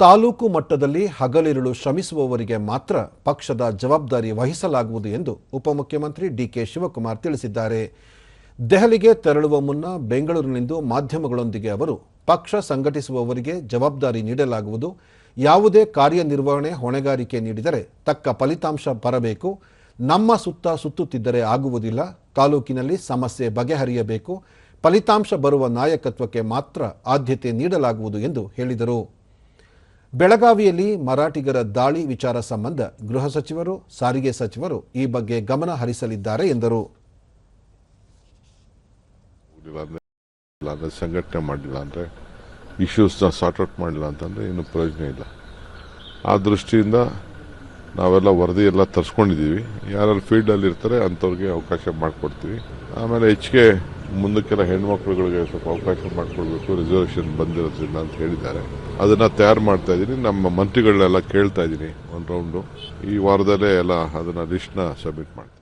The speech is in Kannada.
ತಾಲೂಕು ಮಟ್ಟದಲ್ಲಿ ಹಗಲಿರುಳು ಶ್ರಮಿಸುವವರಿಗೆ ಮಾತ್ರ ಪಕ್ಷದ ಜವಾಬ್ದಾರಿ ವಹಿಸಲಾಗುವುದು ಎಂದು ಉಪಮುಖ್ಯಮಂತ್ರಿ ಡಿಕೆ ಶಿವಕುಮಾರ್ ತಿಳಿಸಿದ್ದಾರೆ. ದೆಹಲಿಗೆ ತೆರಳುವ ಮುನ್ನ ಬೆಂಗಳೂರಿನಿಂದ ಮಾಧ್ಯಮಗಳೊಂದಿಗೆ ಅವರು ಪಕ್ಷ ಸಂಘಟಿಸುವವರಿಗೆ ಜವಾಬ್ದಾರಿ ನೀಡಲಾಗುವುದು. ಯಾವುದೇ ಕಾರ್ಯನಿರ್ವಹಣೆ ಹೊಣೆಗಾರಿಕೆ ನೀಡಿದರೆ ತಕ್ಕ ಫಲಿತಾಂಶ ಬರಬೇಕು. ನಮ್ಮ ಸುತ್ತ ಸುತ್ತುತ್ತಿದ್ದರೆ ಆಗುವುದಿಲ್ಲ. ತಾಲೂಕಿನಲ್ಲಿ ಸಮಸ್ಯೆ ಬಗೆಹರಿಯಬೇಕು. ಫಲಿತಾಂಶ ಬರುವ ನಾಯಕತ್ವಕ್ಕೆ ಮಾತ್ರ ಆದ್ಯತೆ ನೀಡಲಾಗುವುದು ಎಂದು ಹೇಳಿದರು. ಬೆಳಗಾವಿಯಲ್ಲಿ ಮರಾಠಿಗರ ದಾಳಿ ವಿಚಾರ ಸಂಬಂಧ ಗೃಹ ಸಚಿವರು, ಸಾರಿಗೆ ಸಚಿವರು ಈ ಬಗ್ಗೆ ಗಮನ ಹರಿಸಲಿದ್ದಾರೆ ಎಂದರು. ಸಂಘಟನೆ ಮಾಡಲಿಲ್ಲ ಅಂದರೆ ಇಶ್ಯೂಸ್ನ ಸಾರ್ಟ್ ಔಟ್ ಮಾಡಲಿಲ್ಲ ಅಂತಂದರೆ ಏನು ಪ್ರಯೋಜನ ಇಲ್ಲ. ಆ ದೃಷ್ಟಿಯಿಂದ ನಾವೆಲ್ಲ ವರದಿ ಎಲ್ಲ ತರಿಸ್ಕೊಂಡಿದ್ದೀವಿ. ಯಾರು ಫೀಲ್ಡಲ್ಲಿ ಇರ್ತಾರೆ ಅಂಥವ್ರಿಗೆ ಅವಕಾಶ ಮಾಡಿಕೊಡ್ತೀವಿ. ಆಮೇಲೆ ಹೆಚ್ಚಿಗೆ ಮುಂದಕ್ಕೆಲ್ಲ ಹೆಣ್ಮಕ್ಳುಗಳಿಗೆ ಸ್ವಲ್ಪ ಅವಕಾಶ ಮಾಡಿಕೊಡ್ಬೇಕು ರಿಸರ್ವೇಷನ್ ಬಂದಿರೋದ್ರಿಂದ ಅಂತ ಹೇಳಿದ್ದಾರೆ. ಅದನ್ನು ತಯಾರು ಮಾಡ್ತಾ ಇದ್ದೀನಿ. ನಮ್ಮ ಮಂತ್ರಿಗಳನ್ನೆಲ್ಲ ಕೇಳ್ತಾ ಇದ್ದೀನಿ ಒಂದು ರೌಂಡು ಈ ವಾರದಲ್ಲೇ ಎಲ್ಲ ಅದನ್ನು ಲಿಸ್ಟ್ನ ಸಬ್ಮಿಟ್ ಮಾಡ್ತೀನಿ.